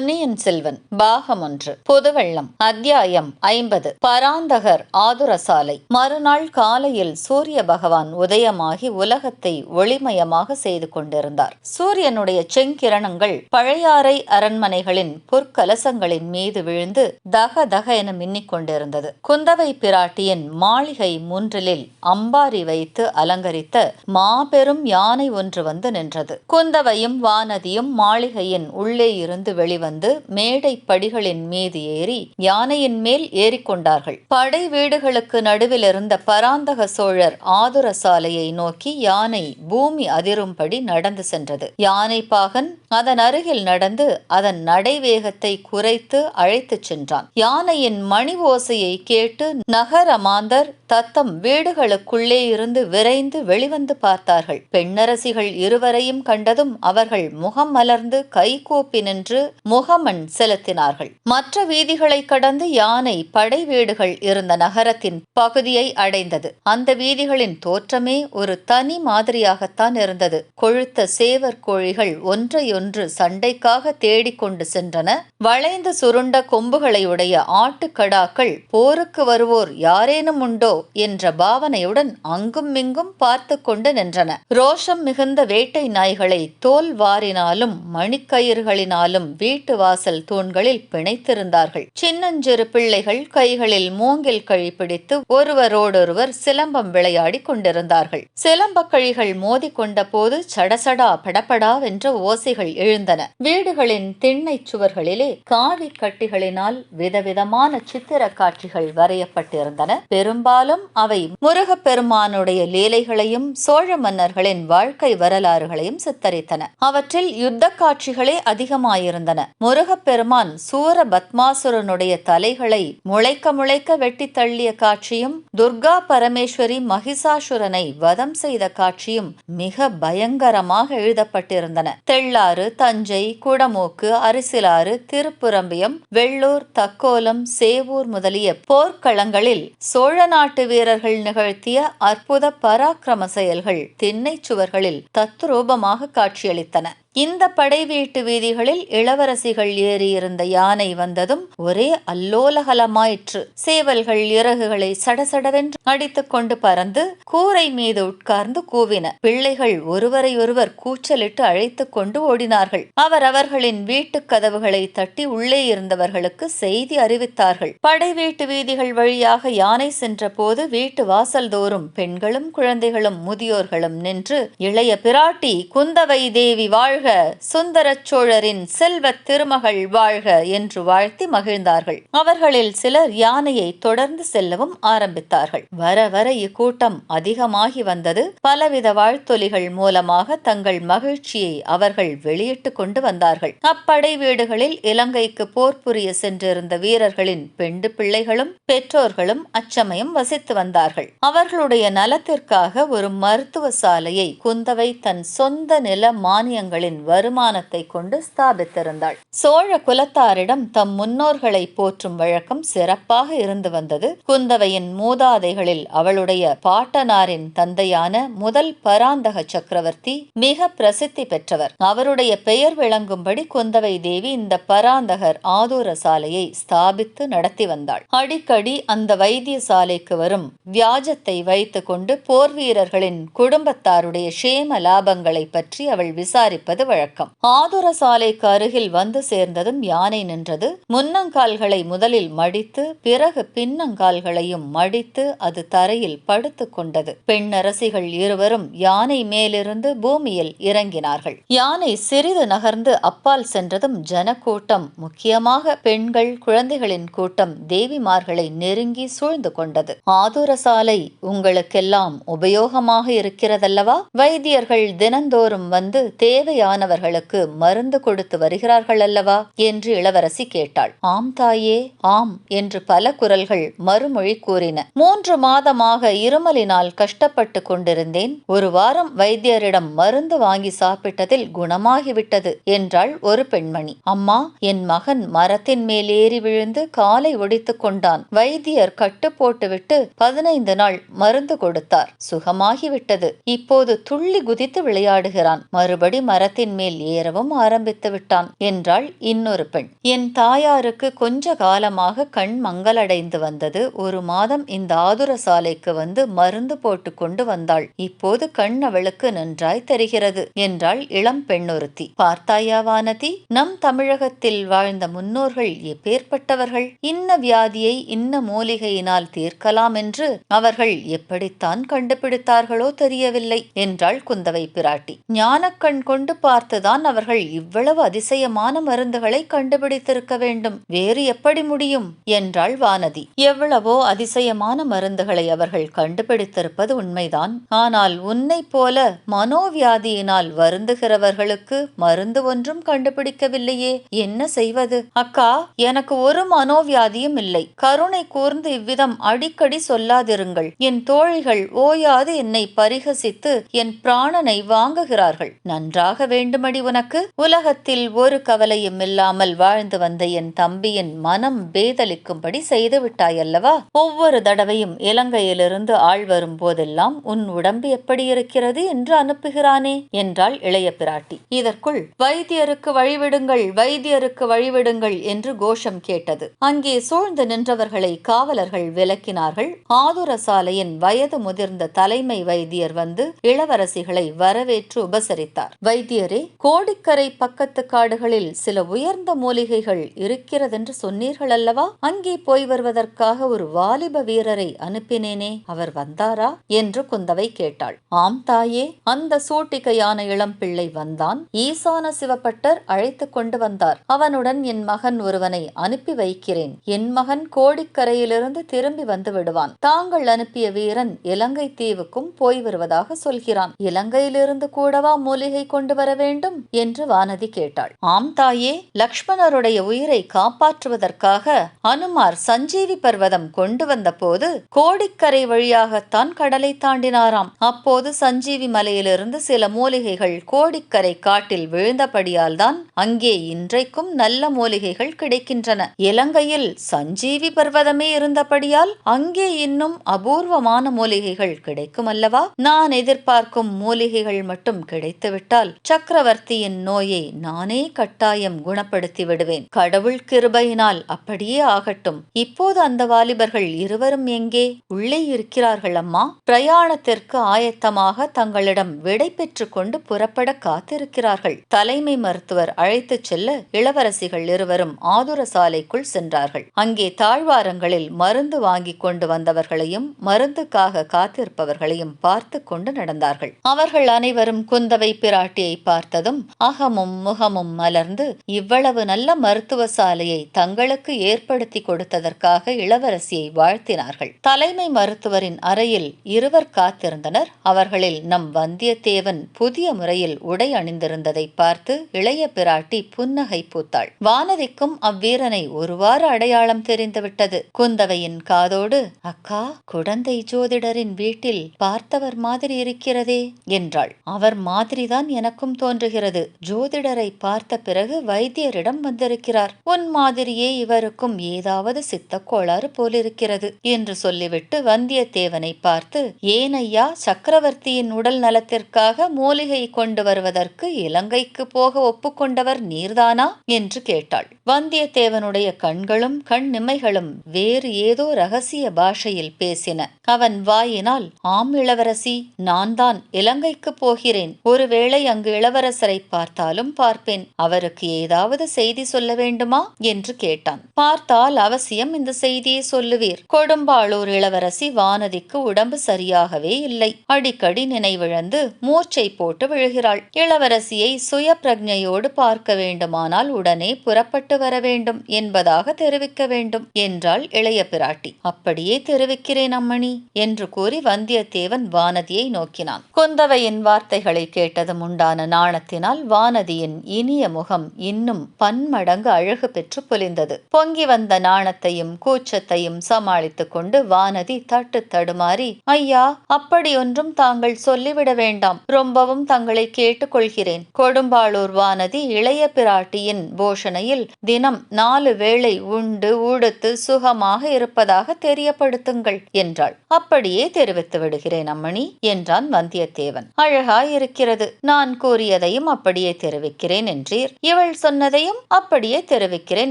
பொன்னியின் செல்வன் பாகம் ஒன்று. புதுவெள்ளம் அத்தியாயம் ஐம்பது. பராந்தகர் ஆதுரசாலை. மறுநாள் காலையில் சூரிய பகவான் உதயமாகி உலகத்தை ஒளிமயமாக செய்து கொண்டிருந்தார். சூரியனுடைய செங்கிரணங்கள் பழையாறை அரண்மனைகளின் பொற்கலசங்களின் மீது விழுந்து தக தக என மின்னிக் கொண்டிருந்தது. குந்தவை பிராட்டியின் மாளிகை மூன்றிலில் அம்பாரி வைத்து அலங்கரித்த மாபெரும் யானை ஒன்று வந்து நின்றது. குந்தவையும் வானதியும் மாளிகையின் உள்ளே இருந்து வெளிவந்து மேடை படிகளின் மீது ஏறி யானையின் மேல் ஏறிக்கொண்டார்கள் படை வீடுகளுக்கு நடுவில் இருந்த பராந்தக சோழர் ஆதுர சாலையை நோக்கி யானை பூமி அதிரும்படி நடந்து சென்றது. யானை பாகன் அதன் அருகில் நடந்து அதன் நடைவேகத்தை குறைத்து அழைத்துச் சென்றான். யானையின் மணி ஓசையை கேட்டு நகர மாந்தர் தத்தம் வீடுகளுக்குள்ளே இருந்து விரைந்து வெளிவந்து பார்த்தார்கள். பெண்ணரசிகள் இருவரையும் கண்டதும் அவர்கள் முகம் மலர்ந்து கைகூப்பி நின்று முகமன் செலுத்தினார்கள். மற்ற வீதிகளை கடந்து யானை படை வீடுகள் இருந்த நகரத்தின் பகுதியை அடைந்தது. அந்த வீதிகளின் தோற்றமே ஒரு தனி மாதிரியாகத்தான் இருந்தது. கொழுத்த சேவர் கோழிகள் ஒன்றையொன்று சண்டைக்காக தேடிக்கொண்டு சென்றன. வளைந்து சுருண்ட கொம்புகளையுடைய ஆட்டுக்கடாக்கள் போருக்கு வருவோர் யாரேனும் உண்டோ? என்ற பாவனையுடன் அங்கும் இங்கும் பார்த்து கொண்டு நின்றன. ரோஷம் மிகுந்த வேட்டை நாய்களை தோல் வாரினாலும் மணிக்கயிறுகளினாலும் வீட்டு வாசல் தூண்களில் பிணைத்திருந்தார்கள். சின்னஞ்சிறு பிள்ளைகள் கைகளில் மூங்கில் கழி பிடித்து ஒருவரோடொருவர் சிலம்பம் விளையாடி கொண்டிருந்தார்கள். சிலம்பக் கழிகள் மோதிக்கொண்ட போது சடசடா படபடாவென்ற ஓசைகள் எழுந்தன. வீடுகளின் திண்ணை சுவர்களிலே காவி கட்டிகளினால் விதவிதமான சித்திர காட்சிகள் வரையப்பட்டிருந்தன. பெரும்பாலும் அவை முருகப்பெருமானுடைய லீலைகளையும் சோழ மன்னர்களின் வாழ்க்கை வரலாறுகளையும் சித்தரித்தன. அவற்றில் யுத்த காட்சிகளே அதிகமாயிருந்தன. முருகப்பெருமான் சூர பத்மாசுரனுடைய தலைகளை முளைக்க முளைக்க வெட்டி தள்ளிய காட்சியும் துர்கா பரமேஸ்வரி மகிஷாசுரனை வதம் செய்த காட்சியும் மிக பயங்கரமாக எழுதப்பட்டிருந்தன. தெள்ளாறு தஞ்சை குடமூக்கு அரிசிலாறு திருப்புரம்பியம் வெள்ளூர் தக்கோலம் சேவூர் முதலிய போர்க்களங்களில் சோழ நாட்டு வீரர்கள் நிகழ்த்திய அற்புத பராக்கிரம செயல்கள் திண்ணைச் சுவர்களில் தத்ரூபமாக காட்சியளித்தன. இந்த படை வீட்டு வீதிகளில் இளவரசிகள் ஏறியிருந்த யானை வந்ததும் ஒரே அல்லோலகலமாயிற்று. சேவல்கள் இறகுகளை சடசடவென்று அடித்துக் கொண்டு பறந்து கூரை மீது உட்கார்ந்து கூவின. பிள்ளைகள் ஒருவரையொருவர் கூச்சலிட்டு அழைத்துக் கொண்டு ஓடினார்கள். அவர் அவர்களின் வீட்டுக் கதவுகளை தட்டி உள்ளே இருந்தவர்களுக்கு செய்தி அறிவித்தார்கள். படை வீட்டு வீதிகள் வழியாக யானை சென்ற போது வீட்டு வாசல் தோறும் பெண்களும் குழந்தைகளும் முதியோர்களும் நின்று இளைய பிராட்டி குந்தவை தேவி வாழ் வாழ்க சுந்தரச் சோழரின் செல்வத் திருமகள் வாழ்க என்று வாழ்த்தி மகிழ்ந்தார்கள். அவர்களில் சிலர் யானையை தொடர்ந்து செல்லவும் ஆரம்பித்தார்கள். வர வர இக்கூட்டம் அதிகமாகி வந்தது. பலவித வாழ்த்தொலிகள் மூலமாக தங்கள் மகிழ்ச்சியை அவர்கள் வெளியிட்டு கொண்டு வந்தார்கள். அப்படை வீடுகளில் இலங்கைக்கு போர் புரிய சென்றிருந்த வீரர்களின் பெண்டு பிள்ளைகளும் பெற்றோர்களும் அச்சமயம் வசித்து வந்தார்கள். அவர்களுடைய நலத்திற்காக ஒரு மருத்துவ சாலையை குந்தவை தன் சொந்த நில மானியங்களின் வருமானத்தை கொண்டு ஸ்தாபித்திருந்தாள். சோழ குலத்தாரிடம் தம் முன்னோர்களை போற்றும் வழக்கம் சிறப்பாக இருந்து வந்தது. குந்தவையின் மூதாதைகளில் அவளுடைய பாட்டனாரின் தந்தையான முதல் பராந்தக சக்கரவர்த்தி மிக பிரசித்தி பெற்றவர். அவருடைய பெயர் விளங்கும்படி குந்தவை தேவி இந்த பராந்தகர் ஆதூர சாலையை ஸ்தாபித்து நடத்தி வந்தாள். அடிக்கடி அந்த வைத்திய சாலைக்கு வரும் வியாஜத்தை வைத்துக் கொண்டு போர் வீரர்களின் குடும்பத்தாருடைய சேம லாபங்களை பற்றி அவள் விசாரிப்பது வழக்கம். ஆதுர சாலைக்கு அருகில் வந்து சேர்ந்ததும் யானை நின்றது. முன்னங்கால்களை முதலில் மடித்து பிறகு பின்னங்கால்களையும் மடித்து அது தரையில் படுத்து கொண்டது. பெண்ணரசிகள் இருவரும் யானை மேலிருந்து பூமியில் இறங்கினார்கள். யானை சிறிது நகர்ந்து அப்பால் சென்றதும் ஜனக்கூட்டம் முக்கியமாக பெண்கள் குழந்தைகளின் கூட்டம் தேவிமார்களை நெருங்கி சூழ்ந்து கொண்டது. ஆதுர சாலை உங்களுக்கெல்லாம் உபயோகமாக இருக்கிறதல்லவா? வைத்தியர்கள் தினந்தோறும் வந்து தேவையான வயதானவர்களுக்கு மருந்து கொடுத்து வருகிறார்கள் அல்லவா என்று இளவரசி கேட்டாள். ஆம் தாயே ஆம் என்று பல குரல்கள் மறுமொழி கூறின. மூன்று மாதமாக இருமலினால் கஷ்டப்பட்டு கொண்டிருந்தேன். ஒரு வாரம் வைத்தியரிடம் மருந்து வாங்கி சாப்பிட்டதில் குணமாகிவிட்டது என்றாள் ஒரு பெண்மணி. அம்மா என் மகன் மரத்தின் மேல் ஏறி விழுந்து காலை ஒடித்துக் கொண்டான். வைத்தியர் கட்டு போட்டுவிட்டு பதினைந்து நாள் மருந்து கொடுத்தார். சுகமாகிவிட்டது. இப்போது துள்ளி குதித்து விளையாடுகிறான். மறுபடி மரத்தில் மரத்தின் மேல் ஏறவும் ஆரம்பித்து விட்டான். என்றாள் இன்னொரு பெண். என் தாயாருக்கு கொஞ்ச காலமாக கண் மங்கலடைந்து வந்தது. ஒரு மாதம் இந்த ஆதுர சாலைக்கு வந்து மருந்து போட்டு கொண்டு வந்தாள். இப்போது கண் அவளுக்கு நன்றாய் தெரிகிறது என்றாள் இளம் பெண்ணொருத்தி. பார்த்தாயா வானதி நம் தமிழகத்தில் வாழ்ந்த முன்னோர்கள் எப்பேற்பட்டவர்கள்? இன்ன வியாதியை இன்ன மூலிகையினால் தீர்க்கலாம் என்று அவர்கள் எப்படித்தான் கண்டுபிடித்தார்களோ தெரியவில்லை என்றாள் குந்தவை பிராட்டி. ஞானக்கண் கொண்டு பார்த்துதான் அவர்கள் இவ்வளவு அதிசயமான மருந்துகளை கண்டுபிடித்திருக்க வேண்டும். வேறு எப்படி முடியும்? என்றாள் வானதி. எவ்வளவோ அதிசயமான மருந்துகளை அவர்கள் கண்டுபிடித்திருப்பது உண்மைதான். ஆனால் உன்னைப் போல மனோவியாதியினால் வருந்துகிறவர்களுக்கு மருந்து ஒன்றும் கண்டுபிடிக்கவில்லையே. என்ன செய்வது? அக்கா எனக்கு ஒரு மனோவியாதியும் இல்லை. கருணை கூர்ந்து இவ்விதம் அடிக்கடி சொல்லாதிருங்கள். என் தோழிகள் ஓயாது என்னை பரிகசித்து என் பிராணனை வாங்குகிறார்கள். நன்றாக வேண்டுமடி உனக்கு? உலகத்தில் ஒரு கவலையும் இல்லாமல் வாழ்ந்து வந்த என் தம்பியின் மனம் பேதலிக்கும்படி செய்து விட்டாயல்லவா ஒவ்வொரு தடவையும் இலங்கையிலிருந்து ஆள் வரும் போதெல்லாம் உன் உடம்பு எப்படி இருக்கிறது என்று அனுப்புகிறானே? என்றாள் இளைய பிராட்டி. இதற்குள் வைத்தியருக்கு வழிவிடுங்கள் வைத்தியருக்கு வழிவிடுங்கள் என்று கோஷம் கேட்டது. அங்கே சூழ்ந்து நின்றவர்களை காவலர்கள் விலக்கினார்கள். ஆதுர சாலையின் வயது முதிர்ந்த தலைமை வைத்தியர் வந்து இளவரசிகளை வரவேற்று உபசரித்தார். வைத்தியரே கோடிக்கரை பக்கத்து காடுகளில் சில உயர்ந்த மூலிகைகள் இருக்கிறதென்று சொன்னீர்கள் அல்லவா அங்கே போய் வருவதற்காக ஒரு வாலிப வீரரை அனுப்பினேனே அவர் வந்தாரா? என்று குந்தவை கேட்டாள். ஆம் தாயே அந்த சூட்டிகையான இளம் பிள்ளை வந்தான். ஈசான சிவப்பட்டர் அழைத்து கொண்டு வந்தார். அவனுடன் என் மகன் ஒருவனை அனுப்பி வைக்கிறேன். என் மகன் கோடிக்கரையிலிருந்து திரும்பி வந்து விடுவான். தாங்கள் அனுப்பிய வீரன் இலங்கை தீவுக்கும் போய் வருவதாக சொல்கிறான். இலங்கையிலிருந்து கூடவா மூலிகை கொண்டு வர வேண்டும் என்று வானதி கேட்டாள். ஆம் தாயே லக்ஷ்மணருடைய உயிரை காப்பாற்றுவதற்காக அனுமார் சஞ்சீவி பர்வதம் கொண்டு வந்த போது கோடிக்கரை வழியாகத்தான் கடலை தாண்டினாராம். அப்போது சஞ்சீவி மலையிலிருந்து சில மூலிகைகள் கோடிக்கரை காட்டில் விழுந்தபடியால் தான் அங்கே இன்றைக்கும் நல்ல மூலிகைகள் கிடைக்கின்றன. இலங்கையில் சஞ்சீவி பர்வதமே இருந்தபடியால் அங்கே இன்னும் அபூர்வமான மூலிகைகள் கிடைக்கும் அல்லவா நான் எதிர்பார்க்கும் மூலிகைகள் மட்டும் கிடைத்துவிட்டால் சக்கரவர்த்தியின் நோயை நானே கட்டாயம் குணப்படுத்தி விடுவேன். கடவுள் கிருபையினால் அப்படியே ஆகட்டும். இப்போது அந்த வாலிபர்கள் இருவரும் எங்கே? உள்ளே இருக்கிறார்கள் அம்மா. பிரயாணத்திற்கு ஆயத்தமாக தங்களிடம் விடை கொண்டு புறப்பட காத்திருக்கிறார்கள். தலைமை மருத்துவர் அழைத்துச் செல்ல இளவரசிகள் இருவரும் ஆதுர சாலைக்குள் சென்றார்கள். அங்கே தாழ்வாரங்களில் மருந்து வாங்கிக் கொண்டு வந்தவர்களையும் மருந்துக்காக காத்திருப்பவர்களையும் பார்த்து கொண்டு நடந்தார்கள். அவர்கள் அனைவரும் குந்தவை பிராட்டியை பார்த்ததும் அகமும் முகமும் மலர்ந்து இவ்வளவு நல்ல மருத்துவ சாலையை தங்களுக்கு ஏற்படுத்தி கொடுத்ததற்காக இளவரசியை வாழ்த்தினார்கள். தலைமை மருத்துவரின் அறையில் இருவர் காத்திருந்தனர். அவர்களில் நம் வந்தியத்தேவன் புதிய முறையில் உடை அணிந்திருந்ததை பார்த்து இளைய பிராட்டி புன்னகை பூத்தாள். வானதிக்கும் அவ்வீரனை ஒருவாறு அடையாளம் தெரிந்துவிட்டது. குந்தவையின் காதோடு அக்கா குடந்தை ஜோதிடரின் வீட்டில் பார்த்தவர் மாதிரி இருக்கிறதே என்றாள். அவர் மாதிரிதான் எனக்கும் தோன்றுகிறது. ஜோதிடரை பார்த்த பிறகு வைத்தியரிடம் வந்திருக்கிறார். உன் மாதிரியே இவருக்கும் ஏதாவது சித்த கோளாறு போலிருக்கிறது என்று சொல்லிவிட்டு வந்தியத்தேவனை பார்த்து ஏனையா சக்கரவர்த்தியின் உடல் நலத்திற்காக மூலிகை கொண்டு வருவதற்கு இலங்கைக்கு போக ஒப்புக்கொண்டவர் நீர்தானா? என்று கேட்டாள். வந்தியத்தேவனுடைய கண்களும் கண் நிமைகளும் வேறு ஏதோ ரகசிய பாஷையில் பேசின. அவன் வாயினால் ஆம் இளவரசி நான் தான் இலங்கைக்கு போகிறேன். ஒருவேளை அங்கு இளவரசரை பார்த்தாலும் பார்ப்பேன். அவருக்கு ஏதாவது செய்தி சொல்ல வேண்டுமா? என்று கேட்டான். பார்த்தால் அவசியம் இந்த செய்தியை சொல்லுவீர். கொடும்பாளூர் இளவரசி வானதிக்கு உடம்பு சரியாகவே இல்லை. அடிக்கடி நினைவிழந்து மூர்ச்சை போட்டு விழுகிறாள். இளவரசியை சுய பிரஜையோடு பார்க்க வேண்டுமானால் உடனே புறப்பட்டு வர வேண்டும் என்பதாக தெரிவிக்க வேண்டும் என்றாள் இளைய பிராட்டி. அப்படியே தெரிவிக்கிறேன் அம்மணி என்று கூறி வந்தியத்தேவன் வானதியை நோக்கினான். குந்தவையின் வார்த்தைகளை கேட்டதும் உண்டான நாணத்தினால் வானதியின் இனிய முகம் இன்னும் பன்மடங்கு அழகு பெற்று பொலிந்தது. பொங்கி வந்த நாணத்தையும் கூச்சத்தையும் சமாளித்துக் கொண்டு வானதி தட்டு தடுமாறி ஐயா அப்படியொன்றும் தாங்கள் சொல்லிவிட வேண்டாம். ரொம்பவும் தங்களை கேட்டுக்கொள்கிறேன் கொடும்பாளூர் வானதி இளைய பிராட்டியின் போஷணையில் தினம் நாலு வேளை உண்டு உடுத்து சுகமாக இருப்பதாக தெரியப்படுத்துங்கள் என்றாள். அப்படியே தெரிவித்து விடுகிறேன் அம்மணி என்றான் வந்தியத்தேவன். அழகாயிருக்கிறது. நான் கூறியதையும் அப்படியே தெரிவிக்கிறேன் என்றீர். இவள் சொன்னதையும் அப்படியே தெரிவிக்கிறேன்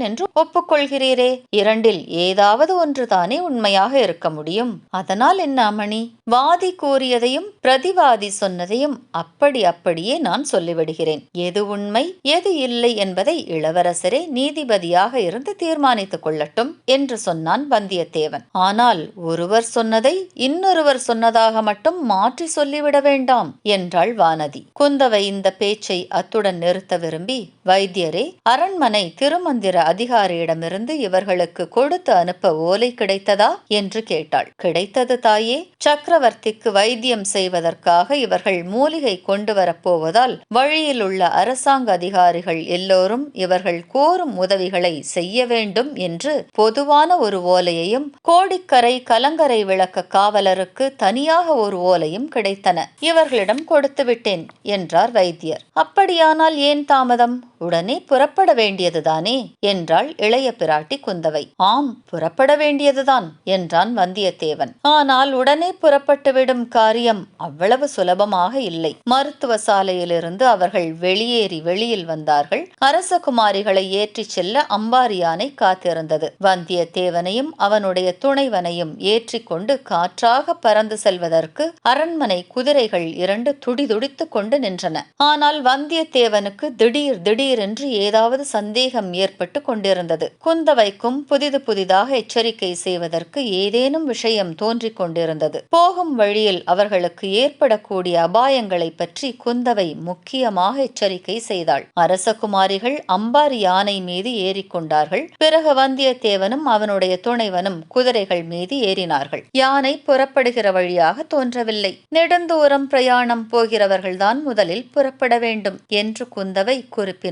என்று ஒப்புக்கொள்கிறீரே. இரண்டில் ஏதாவது ஒன்றுதானே உண்மையாக இருக்க முடியும். அதனால் என்ன அம்மணி? வாதி கூறியதையும் பிரதிவாதி சொன்னதையும் அப்படி அப்படியே நான் சொல்லிவிடுகிறேன். எது உண்மை எது இல்லை என்பதை இளவரசரே நீதிபதியாக இருந்து தீர்மானித்துக் கொள்ளட்டும் என்று சொன்னான் வந்தியத்தேவன். ஆனால் ஒருவர் சொன்னதை இன்னொருவர் சொன்னதாக மட்டும் மாற்றி சொல்லிவிட வேண்டாம் என்றாள் வானதி. குந்தவை இந்த பேச்சை அத்துடன் நிறுத்த விரும்பி வைத்தியரே அரண்மனை திருமந்திர அதிகாரியிடமிருந்து இவர்களுக்கு கொடுத்து அனுப்ப ஓலை கிடைத்ததா? என்று கேட்டாள். கிடைத்தது தாயே சக்கர சக்கரவர்த்திக்கு வைத்தியம் செய்வதற்காக இவர்கள் மூலிகை கொண்டு வரப்போவதால் வழியில் உள்ள அரசாங்க அதிகாரிகள் எல்லோரும் இவர்கள் கோரும் உதவிகளை செய்ய வேண்டும் என்று பொதுவான ஒரு ஓலையையும் கோடிக்கரை கலங்கரை விளக்க காவலருக்கு தனியாக ஒரு ஓலையும் கிடைத்தன. இவர்களிடம் கொடுத்து விட்டேன் என்றார் வைத்தியர். அப்படியானால் ஏன் தாமதம்? உடனே புறப்பட வேண்டியதுதானே என்றாள் இளைய பிராட்டி குந்தவை. ஆம் புறப்பட வேண்டியதுதான் என்றான் வந்தியத்தேவன். ஆனால் உடனே புறப்பட்டு விடும் காரியம் அவ்வளவு சுலபமாக இல்லை. மருத்துவ சாலையிலிருந்து அவர்கள் வெளியேறி வெளியில் வந்தார்கள். அரசகுமாரிகளை ஏற்றிச் செல்ல அம்பாரியானை காத்திருந்தது. வந்தியத்தேவனையும் அவனுடைய துணைவனையும் ஏற்றிக்கொண்டு காற்றாக பறந்து செல்வதற்கு அரண்மனை குதிரைகள் இரண்டு துடிதுடித்துக் கொண்டு நின்றன. ஆனால் வந்தியத்தேவனுக்கு திடீர் திடீர் திடீரென்று ஏதாவது சந்தேகம் ஏற்பட்டு கொண்டிருந்தது. குந்தவைக்கும் புதிது புதிதாக எச்சரிக்கை செய்வதற்கு ஏதேனும் விஷயம் தோன்றிக் கொண்டிருந்தது. போகும் வழியில் அவர்களுக்கு ஏற்படக்கூடிய அபாயங்களை பற்றி குந்தவை முக்கியமாக எச்சரிக்கை செய்தாள். அரசகுமாரிகள் அம்பாரி யானை மீது ஏறிக்கொண்டார்கள் பிறகு வந்தியத்தேவனும் அவனுடைய துணைவனும் குதிரைகள் மீது ஏறினார்கள். யானை புறப்படுகிற வழியாக தோன்றவில்லை. நெடுந்தூரம் பிரயாணம் போகிறவர்கள்தான் முதலில் புறப்பட வேண்டும் என்று குந்தவை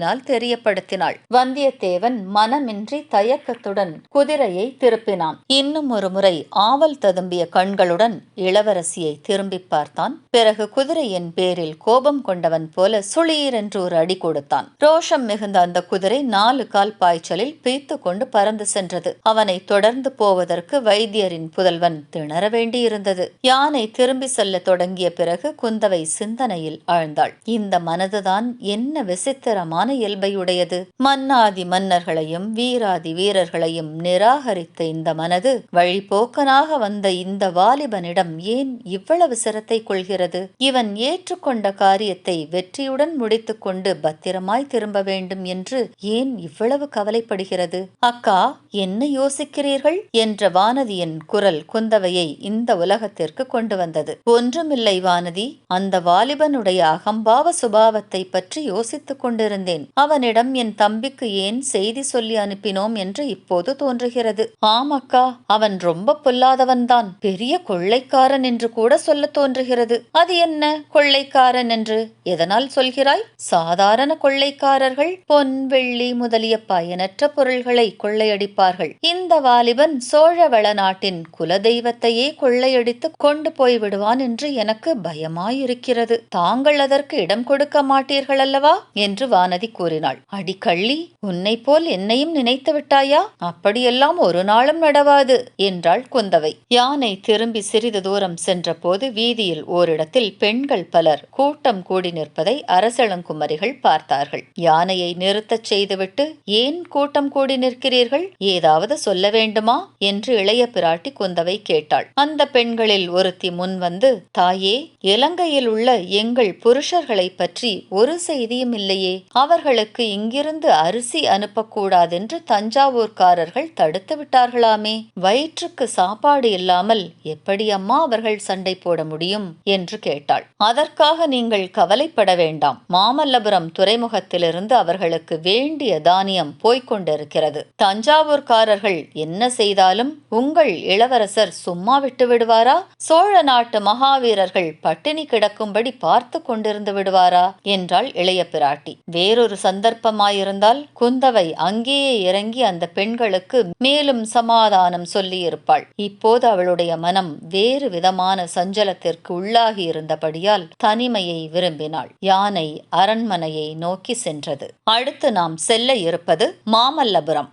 குறிப்பினால் தெரியப்படுத்தினாள். வந்தியத்தேவன் மனமின்றி தயக்கத்துடன் குதிரையை திருப்பினான். இன்னும் ஒரு முறை ஆவல் ததும்பிய கண்களுடன் இளவரசியை திரும்பி பார்த்தான். பிறகு குதிரையின் பேரில் கோபம் கொண்டவன் போல சுளீர் என்று ஒரு அடி கொடுத்தான். ரோஷம் மிகுந்த அந்த குதிரை நாலு கால் பாய்ச்சலில் பீத்து கொண்டு பறந்து சென்றது. அவனை தொடர்ந்து போவதற்கு வைத்தியரின் புதல்வன் திணற வேண்டியிருந்தது. யானை திரும்பி செல்ல தொடங்கிய பிறகு குந்தவை சிந்தனையில் ஆழ்ந்தாள். இந்த மனதுதான் என்ன விசித்திரமான இயல்பையுடையது. மன்னாதி மன்னர்களையும் வீராதி வீரர்களையும் நிராகரித்த இந்த மனது வழிபோக்கனாக வந்த இந்த வாலிபனிடம் ஏன் இவ்வளவு சிரத்தை கொள்கிறது? இவன் ஏற்றுக்கொண்ட காரியத்தை வெற்றியுடன் முடித்துக்கொண்டு பத்திரமாய் திரும்ப வேண்டும் என்று ஏன் இவ்வளவு கவலைப்படுகிறது? அக்கா என்ன யோசிக்கிறீர்கள்? என்ற வானதியின் குரல் குந்தவையை இந்த உலகத்திற்கு கொண்டு வந்தது. ஒன்றுமில்லை வானதி அந்த வாலிபனுடைய அகம்பாவ சுபாவத்தை பற்றி யோசித்துக் கொண்டிருந்தேன். அவனிடம் என் தம்பிக்கு ஏன் செய்தி சொல்லி அனுப்பினோம் என்று இப்போது தோன்றுகிறது. ஆமக்கா அவன் ரொம்ப பொல்லாதவன்தான். பெரிய கொள்ளைக்காரன் என்று கூட சொல்ல தோன்றுகிறது. அது என்ன? கொள்ளைக்காரன் என்று எதனால் சொல்கிறாய்? சாதாரண கொள்ளைக்காரர்கள் பொன் வெள்ளி முதலிய பயனற்ற பொருள்களை கொள்ளையடிப்பார்கள். இந்த வாலிபன் சோழவள நாட்டின் குலதெய்வத்தையே கொள்ளையடித்து கொண்டு போய் விடுவான் என்று எனக்கு பயமாயிருக்கிறது. தாங்கள் அதற்கு இடம் கொடுக்க மாட்டீர்கள் அல்லவா என்று வானதி கூறினாள். அடிக்கள்ளி உன்னை போல் என்னையும் நினைத்து விட்டாயா? அப்படியெல்லாம் ஒரு நாளும் நடவாது என்றாள் குந்தவை. யானை திரும்பி சிறிது தூரம் சென்றபோது வீதியில் ஓரிடத்தில் பெண்கள் பலர் கூட்டம் கூடி நிற்பதை அரசளங்குமரிகள் பார்த்தார்கள். யானையை நிறுத்தச் செய்துவிட்டு ஏன் கூட்டம் கூடி நிற்கிறீர்கள்? ஏதாவது சொல்ல வேண்டுமா? என்று இளைய பிராட்டி குந்தவை கேட்டாள். அந்த பெண்களில் ஒருத்தி முன் வந்து தாயே இலங்கையில் உள்ள எங்கள் புருஷர்களை பற்றி ஒரு செய்தியும் இல்லையே. அவர்களுக்கு இங்கிருந்து அரிசி அனுப்பக்கூடாதென்று தஞ்சாவூர்காரர்கள் தடுத்து விட்டார்களாமே. வயிற்றுக்கு சாப்பாடு இல்லாமல் எப்படி அம்மா அவர்கள் சண்டை போட முடியும்? என்று கேட்டாள். அதற்காக நீங்கள் கவலைப்பட வேண்டாம். மாமல்லபுரம் துறைமுகத்திலிருந்து அவர்களுக்கு வேண்டிய தானியம் போய்க் கொண்டிருக்கிறது. தஞ்சாவூர்காரர்கள் என்ன செய்தாலும் உங்கள் இளவரசர் சும்மா விட்டு விடுவாரா? சோழ நாட்டு மகாவீரர்கள் பட்டினி கிடக்கும்படி பார்த்து கொண்டிருந்து விடுவாரா? என்றாள் இளைய பிராட்டி. வேறொரு மற்றொரு சந்தர்ப்பமாயிருந்தால் குந்தவை அங்கேயே இறங்கி அந்த பெண்களுக்கு மேலும் சமாதானம் சொல்லியிருப்பாள். இப்போது அவளுடைய மனம் வேறு விதமான சஞ்சலத்திற்கு உள்ளாகி இருந்தபடியால் தனிமையை விரும்பினாள். யானை அரண்மனையை நோக்கி சென்றது. அடுத்து நாம் செல்ல இருப்பது மாமல்லபுரம்.